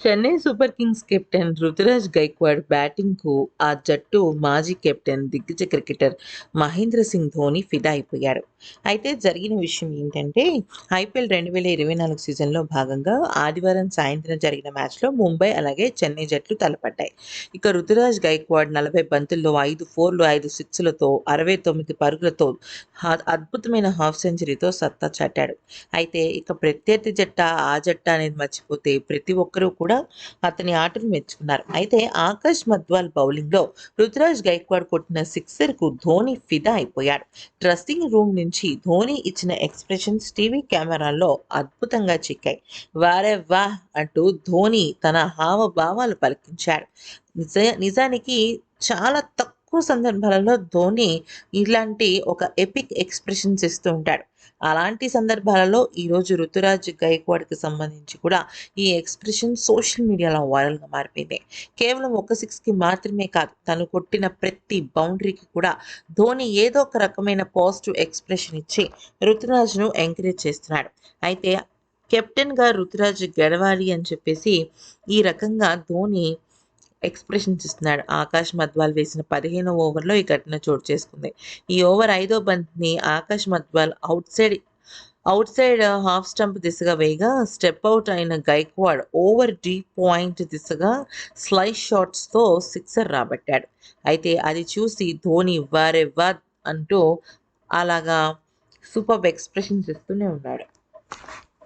Chennai Super Kings captain Ruturaj Gaikwad బ్యాటింగ్కు ఆ జట్టు మాజీ కెప్టెన్ దిగ్గజ క్రికెటర్ మహేంద్ర సింగ్ ధోని ఫిదా అయిపోయాడు అయితే జరిగిన విషయం ఏంటంటే ఐపీఎల్ రెండు వేల ఇరవై నాలుగు సీజన్లో భాగంగా ఆదివారం సాయంత్రం జరిగిన మ్యాచ్లో ముంబై అలాగే చెన్నై జట్లు తలపడ్డాయి. ఇక రుతురాజ్ గైక్వాడ్ నలభై బంతుల్లో ఐదు ఫోర్లు ఐదు సిక్స్లతో అరవై తొమ్మిది పరుగులతో అద్భుతమైన హాఫ్ సెంచరీతో సత్తా చాటాడు. అయితే ఇక ప్రత్యర్థి జట్ట ఆ జట్ట అనేది మర్చిపోతే ప్రతి ఒక్కరూ కూడా అతని ఆటను మెచ్చుకున్నారు. అయితే ఆకాష్ మద్వాల్ బౌలింగ్లో రుతురాజ్ గైక్వాడ్ కొట్టిన సిక్సర్కు ధోని ఫిదా అయిపోయాడు. డ్రెస్సింగ్ రూమ్ నుంచి ధోని ఇచ్చిన ఎక్స్ప్రెషన్స్ టీవీ కెమెరాల్లో అద్భుతంగా చిక్కాయి. వారే వా అంటూ ధోని తన హావభావాలు పలికించాడు. నిజ నిజానికి చాలా తక్కువ సందర్భాలలో ధోని ఇలాంటి ఒక ఎపిక్ ఎక్స్ప్రెషన్స్ ఇస్తూ ఉంటాడు. అలాంటి సందర్భాలలో ఈరోజు ఋతురాజ్ గైక్వాడ్కి సంబంధించి కూడా ఈ ఎక్స్ప్రెషన్ సోషల్ మీడియాలో వైరల్గా మారిపోయింది. కేవలం ఒక సిక్స్కి మాత్రమే కాదు తను కొట్టిన ప్రతి బౌండరీకి కూడా ధోని ఏదో ఒక రకమైన పాజిటివ్ ఎక్స్ప్రెషన్ ఇచ్చి ఋతురాజ్ను ఎంకరేజ్ చేస్తున్నాడు. అయితే కెప్టెన్గా ఋతురాజ్ గెలవాలి అని చెప్పేసి ఈ రకంగా ధోని ఎక్స్ప్రెషన్స్ ఇస్తున్నాడు ఆకాష్ మద్వాల్ వేసిన పదిహేను ఓవర్లో ఈ ఘటన చోటు చేసుకుంది. ఈ ఓవర్ ఐదో బంత్ని Akash Madhwal outside outside half stump దిశగా వేయగా స్టెప్ అవుట్ అయిన గైక్వాడ్ ఓవర్ డీప్ పాయింట్ దిశగా స్లైస్ షాట్స్తో సిక్సర్ రాబట్టాడు. అయితే అది చూసి ధోని వారెవ్వా అంటూ అలాగా సూపర్ ఎక్స్ప్రెషన్స్ ఇస్తూనే ఉన్నాడు.